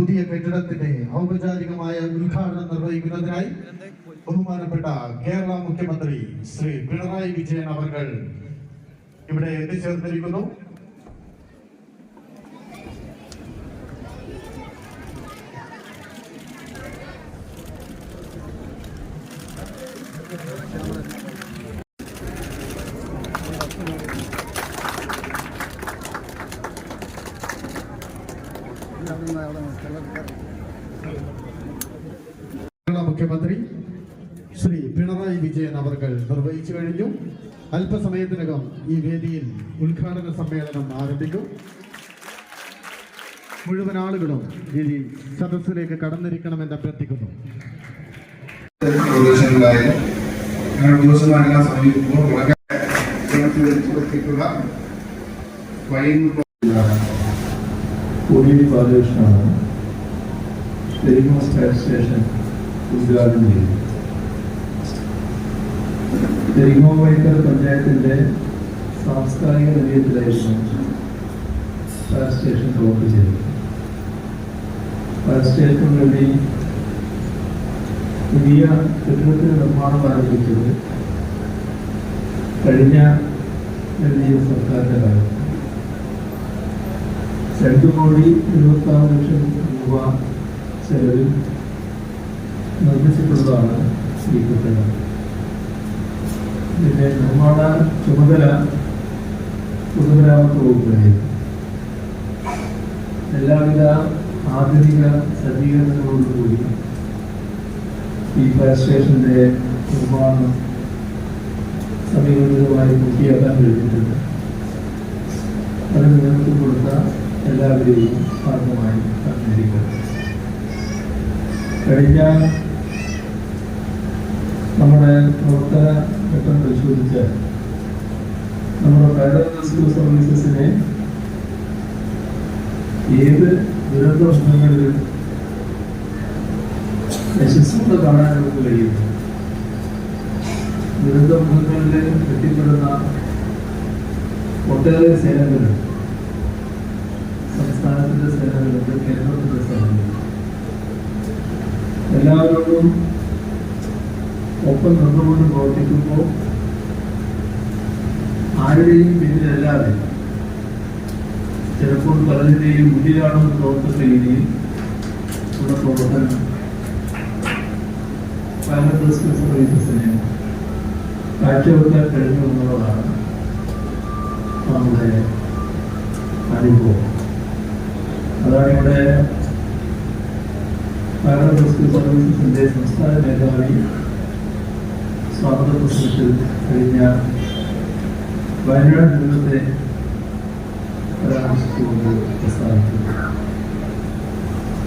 പുതിയ കെട്ടിടത്തിന്റെ ഔപചാരികമായ ഉദ്ഘാടനം നിർവഹിക്കുന്നതിനായി ബഹുമാനപ്പെട്ട കേരള മുഖ്യമന്ത്രി ശ്രീ പിണറായി വിജയൻ അവർ ഇവിടെ എത്തിച്ചേർന്നിരിക്കുന്നു. കേരള മുഖ്യമന്ത്രി ശ്രീ പിണറായി വിജയൻ അവർ നിർവഹിച്ചു കഴിഞ്ഞു. അല്പസമയത്തിനകം ഈ വേദിയിൽ ഉദ്ഘാടന സമ്മേളനം ആരംഭിക്കും. മുഴുവൻ ആളുകളും ഇനി സദസ്സിലേക്ക് കടന്നിരിക്കണമെന്ന് അഭ്യർത്ഥിക്കുന്നു. സമീപിക്കുമ്പോൾ വളരെ പ്രവർത്തിക്കുള്ള ഫൈൻ കോടിയേരി ബാലകൃഷ്ണനാണ് പെരിങ്ങോ സ്പെയർ സ്റ്റേഷൻ ഉദ്ഘാടനം ചെയ്തു പെരിങ്ങോ വൈക്കർ പഞ്ചായത്തിന്റെ സാംസ്കാരിക നിലയത്തിലായിരുന്നു ഫയർ സ്റ്റേഷൻ പ്രവർത്തിച്ചത് ഫയർ സ്റ്റേഷന് വേണ്ടി പുതിയ കെട്ടിടത്തിന്റെ നിർമ്മാണം ആരംഭിച്ചത് കഴിഞ്ഞ എൽ ഡി എഫ് സർക്കാരിന്റെ കാലത്ത് രണ്ട് കോടി എഴുപത്തി ആറ് ലക്ഷം രൂപ ചെലവിൽ നിർമ്മിച്ചിട്ടുള്ളതാണ് ഈ കെട്ടിടം ഇതിന്റെ നിർമ്മാണ ചുമതല പൊതുമരാമത്ത് വകുപ്പിനായിരുന്നു എല്ലാവിധ ആധുനിക സജ്ജീകരണങ്ങളോടുകൂടി ഈ ഫയർ സ്റ്റേഷന്റെ നിർമ്മാണം സമീപമായി പൂർത്തിയാക്കാൻ കഴിഞ്ഞിട്ടുണ്ട്. എല്ലാവരെയും ഭാഗമായി അഭിനന്ദിക്കുന്നു കഴിഞ്ഞ നമ്മുടെ പ്രവർത്തന ഘട്ടം പരിശോധിച്ച് നമ്മുടെ ഫയർ സർവീസസിനെ ഏത് ദുരന്ത മുഖങ്ങളിലും യശസ്സോടെ കാണാൻ നമുക്ക് കഴിയും? ദുരന്ത മുഖങ്ങളിൽ എത്തിപ്പെടുന്ന ഒട്ടേറെ സേനകളുണ്ട്. സംസ്ഥാനത്തിന്റെ സേനകളുണ്ട് കേരളത്തിന്റെ സേനകളുണ്ട് എല്ലാവരോടും ഒപ്പം നിന്നുകൊണ്ട് പ്രവർത്തിക്കുമ്പോൾ ആരുടെയും പിന്നിലല്ലാതെ ചിലപ്പോൾ പലതിന്റെയും മുന്നിലാണെന്ന് തോന്നുന്ന രീതിയിൽ ഉള്ള പ്രവർത്തനം റെസ്ക്യൂ സർവീസസിനെ കാഴ്ചവെക്കാൻ കഴിഞ്ഞു എന്നുള്ളതാണ് നമ്മുടെ അനുഭവം. അതാണ് ഇവിടെ ഫയർ റെസ്ക്യൂ സർവീസസിന്റെ സംസ്ഥാന മേധാവി സ്വാഗത പ്രസംഗത്തിൽ കഴിഞ്ഞ വയനാട് ദുരന്തത്തെ പരാമർശിച്ചുകൊണ്ട് പ്രസ്താവിക്കുന്നത്